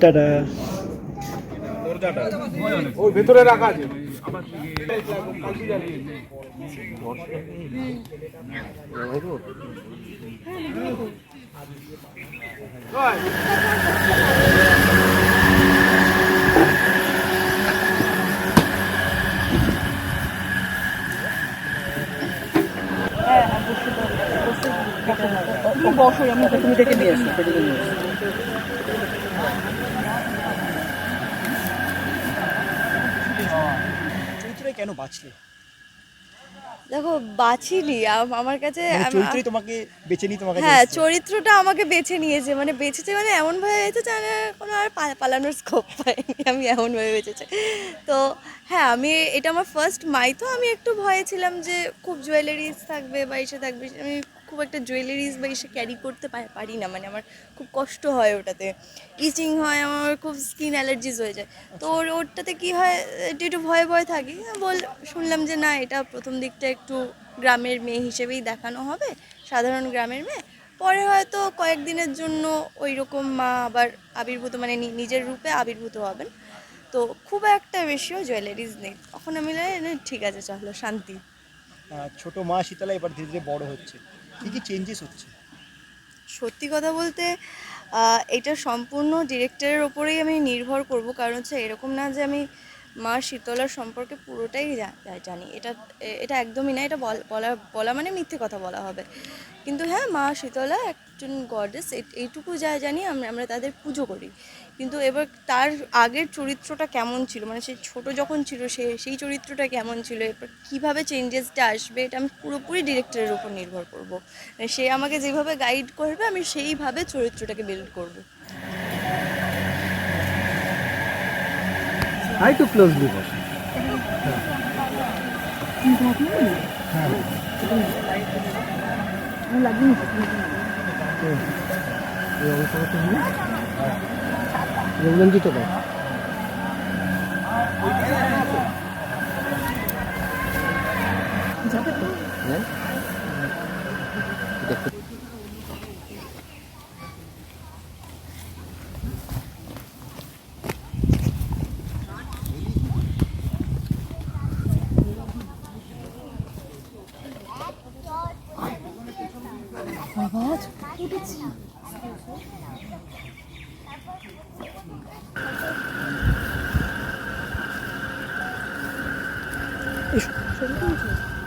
Tata. ওই ভেতরে রাখা আছে। বসো আমি তুমি ডেকে নিয়ে এসো ডেকে নিয়ে এসো চরিত্রে কেন বাঁচলে? দেখো আম- আমার কাছে মানে আম- চরিত্রই তোমাকে বেছে নিই তোমাকে হ্যাঁ চরিত্রটা আমাকে বেছে নিয়েছে। মানে বেছেছে মানে এমন ভাবে বেঁচেছে মানে কোনো আর পালানোর স্কোপ পাইনি আমি এমন ভাবে বেঁচেছে তো হ্যাঁ আমি এটা আমার ফার্স্ট মাই তো আমি একটু ভয়ে ছিলাম যে খুব জুয়েলারিজ থাকবে বা এসে থাকবে আমি খুব একটা জুয়েলারিজ বা এসে ক্যারি করতে পারি না মানে আমার খুব কষ্ট হয় ওটাতে। ইচিং হয় আমার খুব স্কিন অ্যালার্জিস হয়ে যায়। তো ওর ওরটাতে কী হয় একটু একটু ভয়ে ভয়ে থাকি। বল শুনলাম যে না এটা প্রথম দিকটা একটু গ্রামের মেয়ে হিসেবেই দেখানো হবে সাধারণ গ্রামের মেয়ে। পরে হয়তো কয়েকদিনের জন্য ওই রকম মা আবার আবির্ভূত মানে নিজের রূপে আবির্ভূত হবেন। তো খুব একটা বেশিও জুয়েলারিজ নেই। তখন আমি ঠিক আছে চলো শান্তি। ছোট মা শীতলা এবার ধীরে ধীরে বড় হচ্ছে। কি কি চেঞ্জেস হচ্ছে? সত্যি কথা বলতে এটা সম্পূর্ণ ডিরেক্টরের ওপরেই আমি নির্ভর করব। কারণ হচ্ছে এরকম না যে আমি মা শীতলার সম্পর্কে পুরোটাই জানি। এটা এটা একদমই না, এটা বলা বলা মানে মিথ্যে কথা বলা হবে। কিন্তু হ্যাঁ মা শীতলা একজন গডেস এইটুকু যা জানি আমরা আমরা তাদের পুজো করি। কিন্তু এবার তার আগের চরিত্রটা কেমন ছিল? মানে সে ছোট যখন ছিল সে সেই চরিত্রটা কেমন ছিল? এরপর কীভাবে চেঞ্জেসটা আসবে? এটা আমি পুরোপুরি ডিরেক্টরের উপর নির্ভর করব। সে আমাকে যেভাবে গাইড করবে আমি সেইভাবে চরিত্রটাকে বিল্ড করব। I to closely boss Ranjit ভিডিওটাই আমি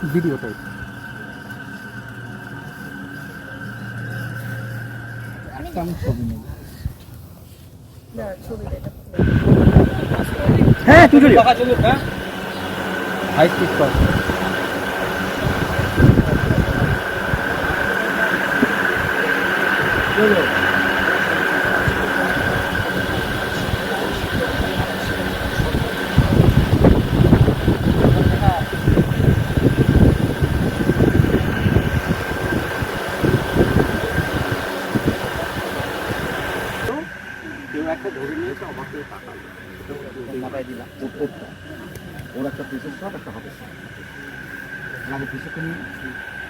ছবি নেব হ্যাঁ তুই কর একটা ধরে নিয়েছে অবাক করে তাকালো মাথায় দিলাম। ওর একটা পিসের সব একটা হবে। আমাদের পিসেকে নিয়ে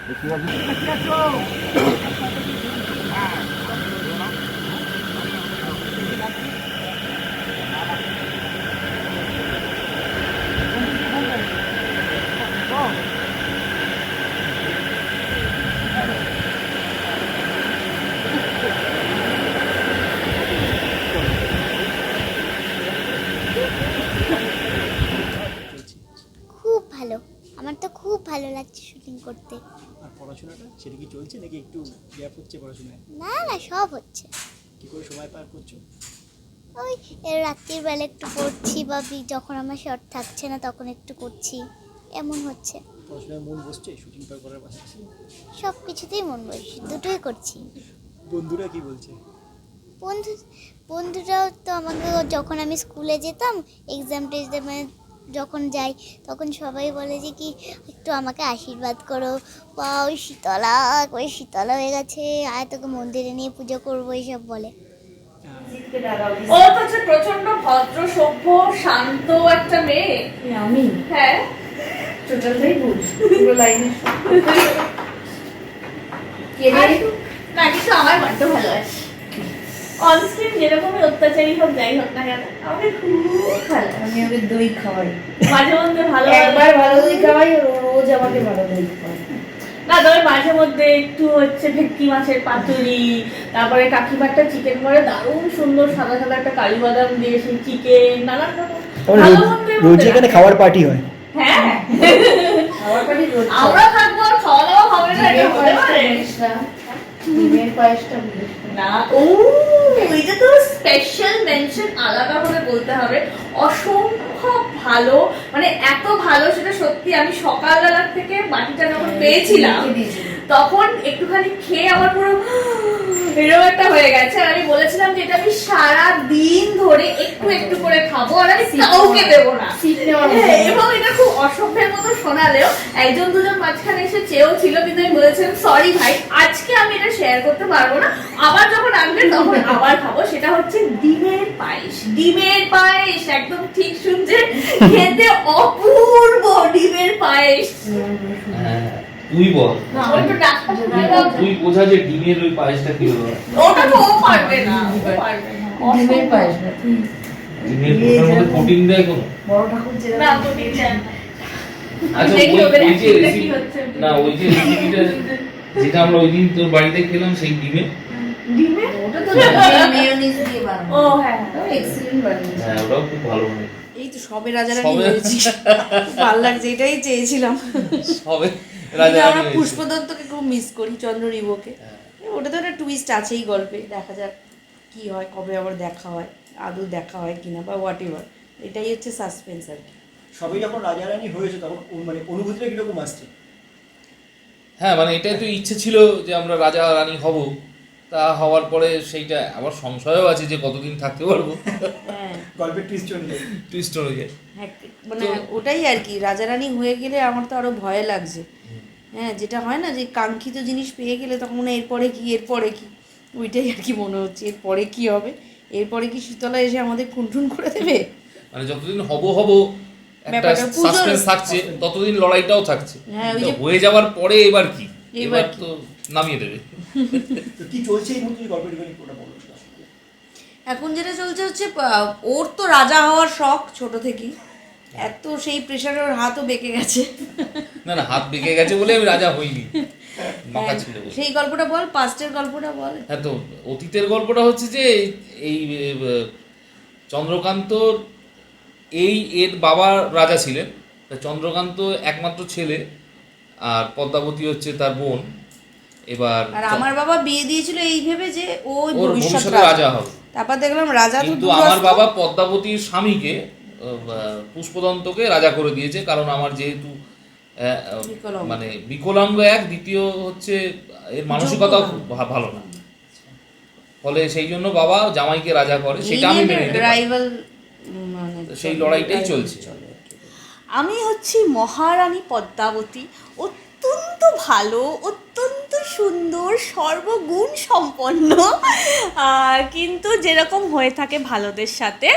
দেখি হবে খুব ভালো আমার তো খুব ভালো লাগছে শুটিং করতে আর পড়াশোনাটা? সেটা কি চলছে নাকি একটু গ্যাপ হচ্ছে পড়াশোনায়? না না সব হচ্ছে। কি করে সময় পার করছ? ওই রাত্রির বেলা একটু পড়ছি বা যখন আমার শর্ট থাকছে না তখন একটু করছি। এমন হচ্ছে। পড়াশোনায় মন বসছে? শুটিং পার করার পাশাপাশি? সব কিছুতেই মন বসে দুটোই করছি। বন্ধুরা কি বলছে? বন্ধু বন্ধুরাও তো আমাকে যখন আমি স্কুলে যেতাম এক্সাম টেক্সামে যখন যাই তখন সবাই বলে যে কি একটু আমাকে আশীর্বাদ করো। বা ওই শীতলা ওই শীতলা হয়ে গেছে আর তোকে মন্দিরে নিয়ে পুজো করব এইসব বলে। ও তো হচ্ছে প্রচণ্ড ভদ্র সভ্য শান্ত একটা মেয়ে। আমি? হ্যাঁ। টোটালটাই ভুল পুরো লাইনে না আমার বড্ড ভালোবাসে। অনস্ক্রিন যেরকমই অত্যাচারী হোক যাই হোক না কেন আমাকে খুব ভালো আমি ওকে দই খাওয়াই। মাঝে মধ্যে ভালো একবার ভালো দই খাওয়াই রোজ আমাকে ভালো দই খাওয়াই। না তবে মাঝে মধ্যে একটু হচ্ছে ভেটকি মাছের পাতুরি তারপরে কাকিমারটা চিকেন করে দারুণ সুন্দর সাদা সাদা একটা কারি বাদাম দিয়ে সেই চিকেন নানান রকম। রোজ- এখানে। খাওয়ার পার্টি হয়। হ্যাঁ। আমরা থাকব খাওয়া দাওয়া হবে না এটা হতে পায়েসটা পারে না। ও এটা তো স্পেশাল মেনশন আলাদা করে বলতে হবে। অসম্ভব ভালো মানে এত ভালো সেটা সত্যি আমি সকালবেলা থেকে বাটিটা যখন পেয়েছিলাম তখন একটুখানি খেয়ে আমার পুরো এরকম একটা হয়ে গেছে আর আমি বলেছিলাম যে এটা আমি সারা দিন ধরে একটু একটু করে খাব আর আমি কাউকে দেবো না। হ্যাঁ। এবং এটা খুব অসভ্যের মতো শোনালেও একজন দুজন মাঝখানে এসে চেয়েও ছিল কিন্তু আমি বলেছিলাম সরি ভাই আজকে আমি এটা শেয়ার করতে পারব না। আবার যখন আনবে তখন আবার খাব। সেটা হচ্ছে ডিমের পায়েস। ডিমের পায়েস একদম ঠিক শুনছে। খেতে অপূর্ব ডিমের পায়েস। হ্যাঁ, তুই বল। না, তুই বোঝা যে ডিমের ওই পায়েসটা কি হলো? ওটা তো ও পারবে না ও পারবে না। ডিমের পায়েস না তুই। ডিমের মধ্যে প্রোটিন দেয় কোনো? বড় ঠাকুর না যেরকম তো আচ্ছা ওই যে রেসিপি হচ্ছে। না ওই যে রেসিপিটা যেটা আমরা ওই দিন তোর বাড়িতে খেলাম সেই ডিমে? ডিমে? ওটা তো মেয়োনিজ দিয়ে বানানো ও হ্যাঁ এক্সিলেন্ট বানিয়েছে। হ্যাঁ ওটাও খুব ভালো হয় এই তো সবে রাজারানি সবে- হয়েছি খুব ভালো লাগছে এটাই চেয়েছিলাম। হবে কিন্তু আমরা পুষ্পদত্তকে খুব মিস করি চন্দ্র রিবোকে ওটা তো একটা টুইস্ট আছেই গল্পে। দেখা যাক কি হয় কবে আবার দেখা হয় আদৌ দেখা হয় কিনা বা হোয়াট এভার এটাই হচ্ছে সাসপেন্স আর কি। সবাই যখন রাজা রানী হয়েছে তখন মানে অনুভূতিটা কীরকম আসছে? হ্যাঁ মানে এটাই তো ইচ্ছে ছিল যে আমরা রাজা রানী হব। তা হওয়ার পরে সেইটা আবার সংশয়ও আছে যে কতদিন থাকতে পারব। হ্যাঁ। গল্পের টুইস্ট অনুযায়ী। টুইস্ট অনুযায়ী। হ্যাঁ, মানে ওটাই আর কি রাজারানী হয়ে গেলে আমার তো আরও ভয় লাগছে। হ্যাঁ যেটা হয় না যে কাঙ্ক্ষিত জিনিস পেয়ে গেলে তখন মনে হয় এরপরে কি এরপরে কি। ওইটাই আর কি মনে হচ্ছে এরপরে কি হবে? এরপরে কি শীতলা এসে আমাদের খুনটুন করে দেবে? মানে যতদিন হব হব একটা সাসপেন্স থাকছে ততদিন লড়াইটাও থাকছে। হ্যাঁ, ওই যে- হয়ে যাওয়ার পরে এবার কি? এবার তো নামিয়ে দেবে। কি চলছে এই মুহূর্তে? গল্পের দিকে ওটা বলো। এখন যেটা চলছে হচ্ছে ওর তো রাজা হওয়ার শখ ছোট থেকেই। এত সেই প্রেশারে ওর হাতও বেঁকে গেছে। না না হাত বেঁকে গেছে বলে আমি রাজা হইনি। বলে। সেই গল্পটা বল পাস্টের গল্পটা বল। হ্যাঁ তো অতীতের গল্পটা হচ্ছে যে এই চন্দ্রকান্তর এই এর বাবা রাজা ছিলেন। চন্দ্রকান্ত একমাত্র ছেলে আর পদ্মাবতী হচ্ছে তার বোন। এবার আর আমার বাবা বিয়ে দিয়েছিল এই ভেবে যে ও ভবিষ্যৎ রাজা। হবে। তারপর দেখলাম রাজা তো কিন্তু আমার বাবা পদ্মাবতীর স্বামীকে পুষ্পদন্তকে রাজা করে দিয়েছে কারণ আমার যেহেতু। মানে বিকলাঙ্গ এক দ্বিতীয় হচ্ছে এর মানসিকতাও ভা- ভালো না। ফলে সেই জন্য বাবা জামাইকে রাজা করে সেটা আমি মেনে নিতে মানে সেই লড়াইটাই চলছে। আমি হচ্ছি মহারানী পদ্মাবতী অত্যন্ত ভালো অত্যন্ত সর্বগুণ সম্পন্ন। কিন্তু যেরকম হয়ে থাকে ভালোদের সাথে,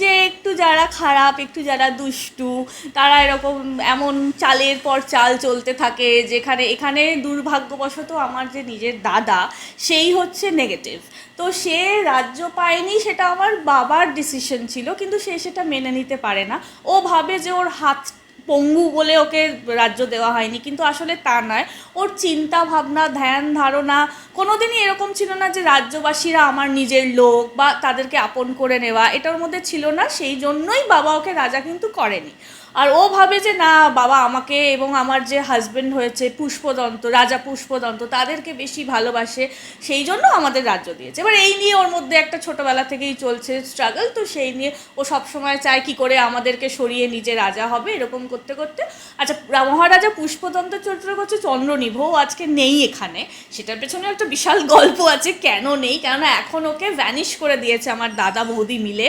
যে একটু যারা খারাপ, একটু যারা দুষ্টু, তারা এরকম এমন চালের পর চাল চলতে থাকে, যেখানে, এখানে দুর্ভাগ্যবশত আমার যে নিজের দাদা, সেই হচ্ছে নেগেটিভ তো সে রাজ্য পায়নি, সেটা আমার বাবার ডিসিশন ছিল, কিন্তু সে সেটা মেনে নিতে পারে না। ও ভাবে যে ওর হাত পঙ্গু বলে ওকে রাজ্য দেওয়া হয়নি, কিন্তু আসলে তা নয়। ওর চিন্তা ভাবনা, ধ্যান, ধারণা কোনোদিনই এরকম ছিল না যে রাজ্যবাসীরা আমার নিজের লোক বা তাদেরকে আপন করে নেওয়া, এটার মধ্যে ছিল না, সেই জন্যই বাবা ওকে রাজা কিন্তু করেনি। আর ও ভাবে যে না, বাবা আমাকে এবং আমার যে হাজব্যান্ড হয়েছে, পুষ্পদন্ত, রাজা পুষ্পদন্ত, তাদেরকে বেশি ভালোবাসে, সেই জন্য আমাদের রাজ্য দিয়েছে। এবার এই নিয়ে ওর মধ্যে একটা ছোটোবেলা থেকেই চলছে স্ট্রাগল তো সেই নিয়ে ও সবসময় চায় কি করে আমাদেরকে সরিয়ে নিজে রাজা হবে, এরকম করতে করতে। আচ্ছা মহারাজা পুষ্পদন্ত চরিত্র করছে চন্দ্রনিভ আজকে নেই এখানে। সেটার পেছনে একটা বিশাল গল্প আছে, কেন নেই? কেননা এখন ওকে ভ্যানিশ করে দিয়েছে আমার দাদা বৌদি মিলে।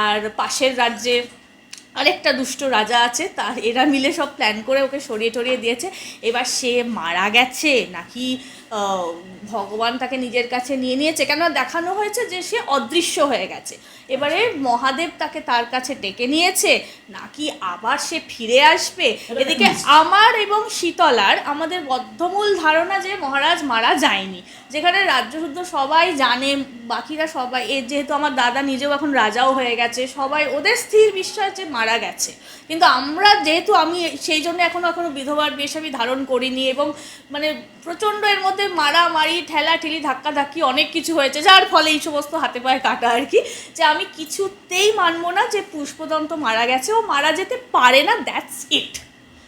আর পাশের রাজ্যে আরেকটা দুষ্ট রাজা আছে, তার, এরা মিলে সব প্ল্যান করে ওকে সরিয়ে টরিয়ে দিয়েছে। এবার সে মারা গেছে, নাকি ভগবান তাকে নিজের কাছে নিয়ে নিয়েছে। কেন দেখানো হয়েছে যে সে অদৃশ্য হয়ে গেছে। এবারে মহাদেব তাকে তার কাছে ডেকে নিয়েছে। নাকি আবার সে ফিরে আসবে? এদিকে আমার এবং শীতলার আমাদের বদ্ধমূল ধারণা যে মহারাজ মারা যায়নি। যেখানে রাজ্যশুদ্ধ সবাই জানে বাকিরা সবাই এ যেহেতু আমার দাদা নিজেও এখন রাজাও হয়ে গেছে সবাই ওদের স্থির বিশ্বাস যে মারা গেছে। কিন্তু আমরা যেহেতু আমি সেই জন্য এখনও এখনও বিধবার বেশ আমি ধারণ করিনি এবং মানে প্রচণ্ড এর মধ্যে মারামারি ঠেলা ঠেলি ধাক্কা ধাক্কি অনেক কিছু হয়েছে, যার ফলে এই সমস্ত হাতে পায়ে কাটা আর কি, যে আমি কিছুতেই মানবো না যে পুষ্পদন্ত মারা গেছে, ও মারা যেতে পারে না দ্যাটস ইট